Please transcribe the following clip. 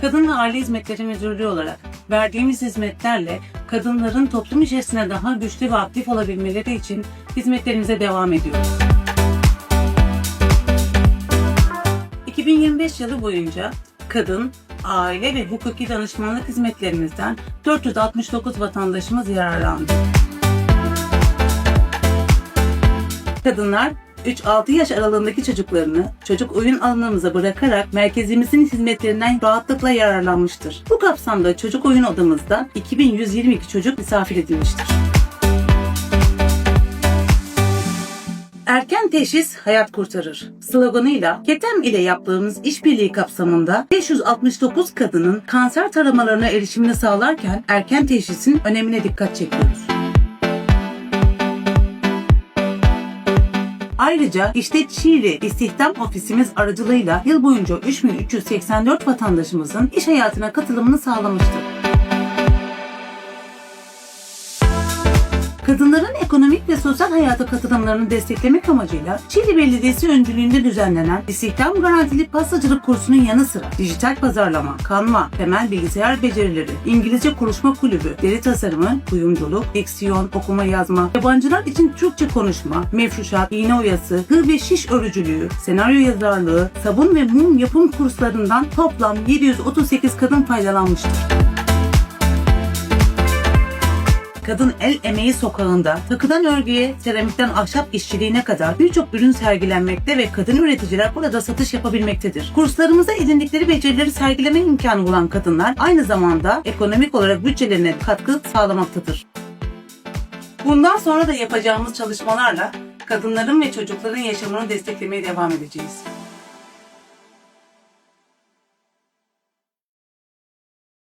Kadın ve Aile Hizmetleri Müdürlüğü olarak verdiğimiz hizmetlerle kadınların toplum içerisinde daha güçlü ve aktif olabilmeleri için hizmetlerimize devam ediyoruz. 2025 yılı boyunca kadın, aile ve hukuki danışmanlık hizmetlerimizden 469 vatandaşımız yararlandı. Kadınlar 3-6 yaş aralığındaki çocuklarını çocuk oyun alanımıza bırakarak merkezimizin hizmetlerinden rahatlıkla yararlanmıştır. Bu kapsamda çocuk oyun odamızda 2122 çocuk misafir edilmiştir. Erken teşhis hayat kurtarır. Sloganıyla KETEM ile yaptığımız işbirliği kapsamında 569 kadının kanser taramalarına erişimini sağlarken erken teşhisin önemine dikkat çekiyoruz. Ayrıca işte Çiğli İstihdam Ofisimiz aracılığıyla yıl boyunca 3384 vatandaşımızın iş hayatına katılımını sağlamıştır. Kadınların ekonomik ve sosyal hayata katılımlarını desteklemek amacıyla Çiğli Belediyesi öncülüğünde düzenlenen istihdam garantili pastacılık kursunun yanı sıra dijital pazarlama, kanva, temel bilgisayar becerileri, İngilizce konuşma kulübü, deri tasarımı, kuyumculuk, diksiyon, okuma yazma, yabancılar için Türkçe konuşma, mefruşat, iğne oyası, gır ve şiş örücülüğü, senaryo yazarlığı, sabun ve mum yapım kurslarından toplam 738 kadın faydalanmıştır. Kadın El Emeği Sokağı'nda takıdan örgüye, seramikten ahşap işçiliğine kadar birçok ürün sergilenmekte ve kadın üreticiler burada satış yapabilmektedir. Kurslarımızda edindikleri becerileri sergileme imkanı bulan kadınlar aynı zamanda ekonomik olarak bütçelerine katkı sağlamaktadır. Bundan sonra da yapacağımız çalışmalarla kadınların ve çocukların yaşamını desteklemeye devam edeceğiz.